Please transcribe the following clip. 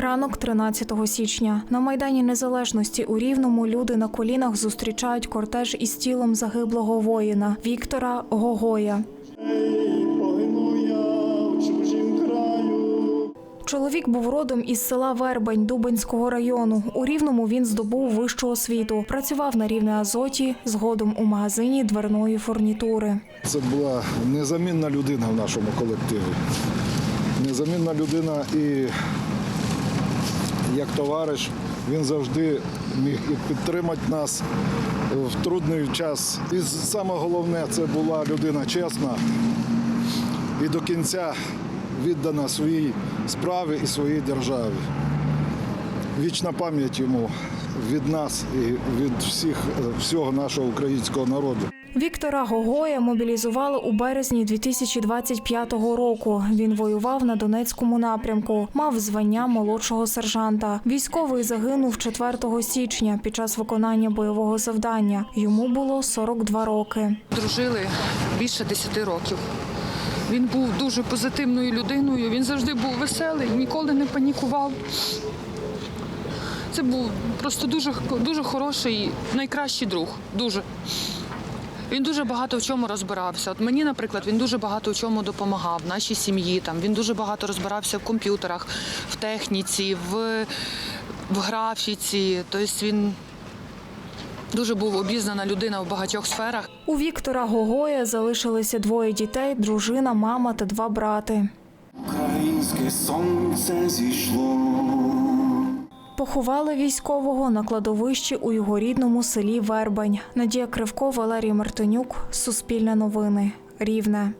Ранок 13 січня на майдані Незалежності у Рівному люди на колінах зустрічають кортеж із тілом загиблого воїна Віктора Гогоя. Чоловік був родом із села Вербень Дубенського району. У Рівному він здобув вищу освіту. Працював на рівне Азоті, згодом у магазині дверної фурнітури. Це була незамінна людина в нашому колективі. Незамінна людина і як товариш він завжди міг і підтримати нас в трудний час. І саме головне, це була людина чесна і до кінця віддана своїй справі і своїй державі. Вічна пам'ять йому від нас і від всіх, всього нашого українського народу. Віктора Гогоя мобілізували у березні 2025 року. Він воював на Донецькому напрямку, мав звання молодшого сержанта. Військовий загинув 4 січня під час виконання бойового завдання. Йому було 42 роки. дружили більше 10 років. Він був дуже позитивною людиною, він завжди був веселий, ніколи не панікував. Це був просто дуже, дуже хороший, найкращий друг. Дуже. Він дуже багато в чому розбирався. От мені, наприклад, він дуже багато в чому допомагав нашій сім'ї. Там він дуже багато розбирався в комп'ютерах, в техніці, в, в графіці. Тобто він дуже був обізнана людина в багатьох сферах. У Віктора Гогоя залишилися двоє дітей, дружина, мама та два брати. Українське сонце зійшло. Поховали військового на кладовищі у його рідному селі Вербань. Надія Кривко, Валерій Мартинюк, Суспільне новини, Рівне.